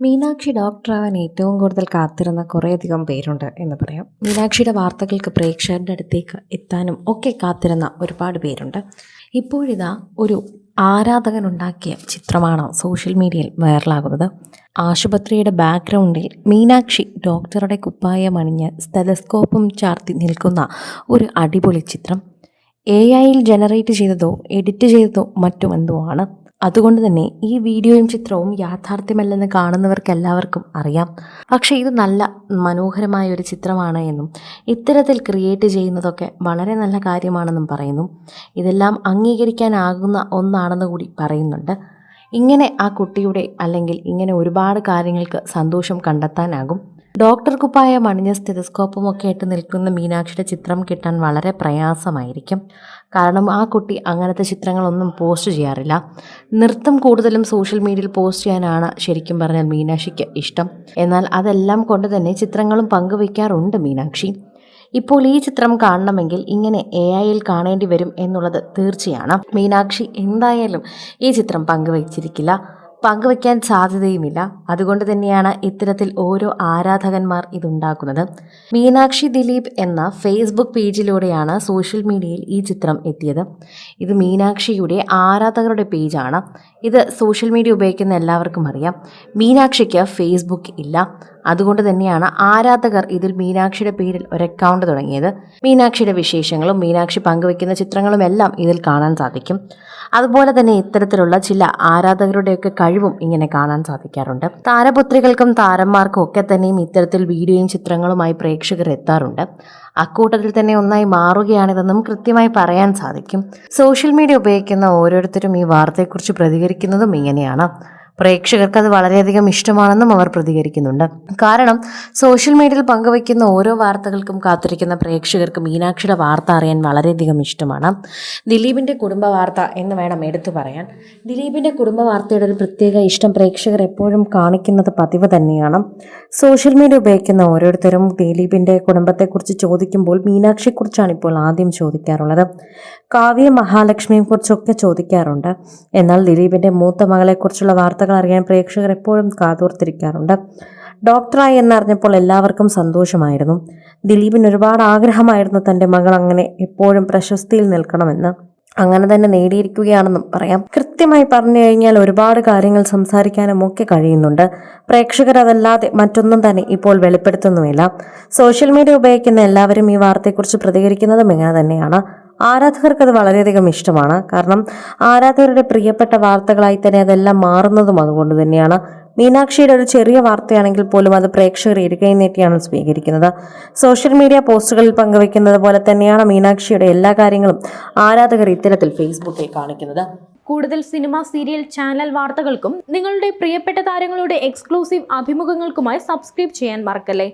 മീനാക്ഷി ഡോക്ടറാവാൻ ഏറ്റവും കൂടുതൽ കാത്തിരുന്ന കുറേയധികം പേരുണ്ട് എന്ന് പറയാം. മീനാക്ഷിയുടെ വാർത്തകൾക്ക് പ്രേക്ഷകരുടെ അടുത്തേക്ക് എത്താനും ഒക്കെ കാത്തിരുന്ന ഒരുപാട് പേരുണ്ട്. ഇപ്പോഴിതാ ഒരു ആരാധകനുണ്ടാക്കിയ ചിത്രമാണ് സോഷ്യൽ മീഡിയയിൽ വൈറലാകുന്നത്. ആശുപത്രിയുടെ ബാക്ക്ഗ്രൗണ്ടിൽ മീനാക്ഷി ഡോക്ടറുടെ കുപ്പായം അണിഞ്ഞ് സ്റ്റെലസ്കോപ്പും ചാർത്തി നിൽക്കുന്ന ഒരു അടിപൊളി ചിത്രം. എ ഐയിൽ ജനറേറ്റ് ചെയ്തതോ എഡിറ്റ് ചെയ്തതോ മറ്റും എന്തോ ആണ്. അതുകൊണ്ട് തന്നെ ഈ വീഡിയോയും ചിത്രവും യാഥാർത്ഥ്യമല്ലെന്ന് കാണുന്നവർക്ക് എല്ലാവർക്കും അറിയാം. പക്ഷേ ഇത് നല്ല മനോഹരമായ ഒരു ചിത്രമാണ് എന്നും ഇത്തരത്തിൽ ക്രിയേറ്റ് ചെയ്യുന്നതൊക്കെ വളരെ നല്ല കാര്യമാണെന്നും പറയുന്നു. ഇതെല്ലാം അംഗീകരിക്കാനാകുന്ന ഒന്നാണെന്ന് കൂടി പറയുന്നുണ്ട്. ഇങ്ങനെ ആ കുട്ടിയുടെ അല്ലെങ്കിൽ ഇങ്ങനെ ഒരുപാട് കാര്യങ്ങൾക്ക് സന്തോഷം കണ്ടെത്താനാകും. ഡോക്ടർ കുപ്പായം അണിഞ്ഞ സ്റ്റെതസ്കോപ്പും ഒക്കെ ആയിട്ട് നിൽക്കുന്ന മീനാക്ഷിയുടെ ചിത്രം കിട്ടാൻ വളരെ പ്രയാസമായിരിക്കും. കാരണം ആ കുട്ടി അങ്ങനത്തെ ചിത്രങ്ങളൊന്നും പോസ്റ്റ് ചെയ്യാറില്ല. നൃത്തം കൂടുതലും സോഷ്യൽ മീഡിയയിൽ പോസ്റ്റ് ചെയ്യാനാണ് ശരിക്കും പറഞ്ഞാൽ മീനാക്ഷിക്ക് ഇഷ്ടം. എന്നാൽ അതെല്ലാം കൊണ്ട് തന്നെ ചിത്രങ്ങളും പങ്കുവയ്ക്കാറുണ്ട് മീനാക്ഷി. ഇപ്പോൾ ഈ ചിത്രം കാണണമെങ്കിൽ ഇങ്ങനെ എ ഐയിൽ കാണേണ്ടി വരും എന്നുള്ളത് തീർച്ചയാണ്. മീനാക്ഷി എന്തായാലും ഈ ചിത്രം പങ്കുവച്ചിരിക്കില്ല. പങ്കുവയ്ക്കാൻ സാധ്യതയുമില്ല. അതുകൊണ്ട് തന്നെയാണ് ഇത്തരത്തിൽ ഓരോ ആരാധകന്മാർ ഇതുണ്ടാക്കുന്നത്. മീനാക്ഷി ദിലീപ് എന്ന ഫേസ്ബുക്ക് പേജിലൂടെയാണ് സോഷ്യൽ മീഡിയയിൽ ഈ ചിത്രം എത്തിയത്. ഇത് മീനാക്ഷിയുടെ ആരാധകരുടെ പേജാണ്. ഇത് സോഷ്യൽ മീഡിയ ഉപയോഗിക്കുന്ന എല്ലാവർക്കും അറിയാം. മീനാക്ഷിക്ക് ഫേസ്ബുക്ക് ഇല്ല. അതുകൊണ്ട് തന്നെയാണ് ആരാധകർ ഇതിൽ മീനാക്ഷിയുടെ പേരിൽ ഒരു അക്കൗണ്ട് തുടങ്ങിയത്. മീനാക്ഷിയുടെ വിശേഷങ്ങളും മീനാക്ഷി പങ്കുവെക്കുന്ന ചിത്രങ്ങളും എല്ലാം ഇതിൽ കാണാൻ സാധിക്കും. അതുപോലെ തന്നെ ഇത്തരത്തിലുള്ള ചില ആരാധകരുടെയൊക്കെ കഴിവും ഇങ്ങനെ കാണാൻ സാധിക്കാറുണ്ട്. താരപുത്രികൾക്കും താരന്മാർക്കും ഒക്കെ തന്നെയും ഇത്തരത്തിൽ വീഡിയോയും ചിത്രങ്ങളുമായി പ്രേക്ഷകർ എത്താറുണ്ട്. അക്കൂട്ടത്തിൽ തന്നെ ഒന്നായി മാറുകയാണിതെന്നും കൃത്യമായി പറയാൻ സാധിക്കും. സോഷ്യൽ മീഡിയ ഉപയോഗിക്കുന്ന ഓരോരുത്തരും ഈ വാർത്തയെക്കുറിച്ച് പ്രതികരിക്കുന്നതും ഇങ്ങനെയാണ്. പ്രേക്ഷകർക്ക് അത് വളരെയധികം ഇഷ്ടമാണെന്നും അവർ പ്രതികരിക്കുന്നുണ്ട്. കാരണം സോഷ്യൽ മീഡിയയിൽ പങ്കുവയ്ക്കുന്ന ഓരോ വാർത്തകൾക്കും കാത്തിരിക്കുന്ന പ്രേക്ഷകർക്ക് മീനാക്ഷിയുടെ വാർത്ത അറിയാൻ വളരെയധികം ഇഷ്ടമാണ്. ദിലീപിന്റെ കുടുംബ വാർത്ത എന്ന് വേണം എടുത്തു പറയാൻ. ദിലീപിന്റെ കുടുംബ വാർത്തയുടെ ഒരു പ്രത്യേക ഇഷ്ടം പ്രേക്ഷകർ എപ്പോഴും കാണിക്കുന്നത് പതിവ് തന്നെയാണ്. സോഷ്യൽ മീഡിയ ഉപയോഗിക്കുന്ന ഓരോരുത്തരും ദിലീപിന്റെ കുടുംബത്തെക്കുറിച്ച് ചോദിക്കുമ്പോൾ മീനാക്ഷിയെക്കുറിച്ചാണ് ഇപ്പോൾ ആദ്യം ചോദിക്കാറുള്ളത്. കാവ്യ മഹാലക്ഷ്മിയെക്കുറിച്ചൊക്കെ ചോദിക്കാറുണ്ട്. എന്നാൽ ദിലീപിന്റെ മൂത്ത മകളെക്കുറിച്ചുള്ള വാർത്തകൾ അറിയാൻ പ്രേക്ഷകർ എപ്പോഴും കാതോർത്തിരിക്കാറുണ്ട്. ഡോക്ടറായി എന്നറിഞ്ഞപ്പോൾ എല്ലാവർക്കും സന്തോഷമായിരുന്നു. ദിലീപിന് ഒരുപാട് ആഗ്രഹമായിരുന്നു തന്റെ മകൾ അങ്ങനെ എപ്പോഴും പ്രശസ്തിയിൽ നിൽക്കണമെന്ന്. അങ്ങനെ തന്നെ നേടിയിരിക്കുകയാണെന്നും പറയാം. കൃത്യമായി പറഞ്ഞു കഴിഞ്ഞാൽ ഒരുപാട് കാര്യങ്ങൾ സംസാരിക്കാനും ഒക്കെ കഴിയുന്നുണ്ട്. പ്രേക്ഷകർ അതല്ലാതെ മറ്റൊന്നും തന്നെ ഇപ്പോൾ വെളിപ്പെടുത്തുന്നുമില്ല. സോഷ്യൽ മീഡിയ ഉപയോഗിക്കുന്ന എല്ലാവരും ഈ വാർത്തയെക്കുറിച്ച് പ്രതികരിക്കുന്നതും ഇങ്ങനെ തന്നെയാണ്. ആരാധകർക്ക് അത് വളരെയധികം ഇഷ്ടമാണ്. കാരണം ആരാധകരുടെ പ്രിയപ്പെട്ട വാർത്തകളായി തന്നെ അതെല്ലാം മാറുന്നതും അതുകൊണ്ട് തന്നെയാണ്. മീനാക്ഷിയുടെ ഒരു ചെറിയ വാർത്തയാണെങ്കിൽ പോലും അത് പ്രേക്ഷകർ ഇരുകൈ നീട്ടിയാണ് സ്വീകരിക്കുന്നത്. സോഷ്യൽ മീഡിയ പോസ്റ്റുകളിൽ പങ്കുവെക്കുന്നത് പോലെ തന്നെയാണ് മീനാക്ഷിയുടെ എല്ലാ കാര്യങ്ങളും ആരാധകർ ഇത്തരത്തിൽ ഫേസ്ബുക്കിൽ കാണിക്കുന്നത്. കൂടുതൽ സിനിമ സീരിയൽ ചാനൽ വാർത്തകൾക്കും നിങ്ങളുടെ പ്രിയപ്പെട്ട താരങ്ങളുടെ എക്സ്ക്ലൂസീവ് അഭിമുഖങ്ങൾക്കുമായി സബ്സ്ക്രൈബ് ചെയ്യാൻ മറക്കല്ലേ?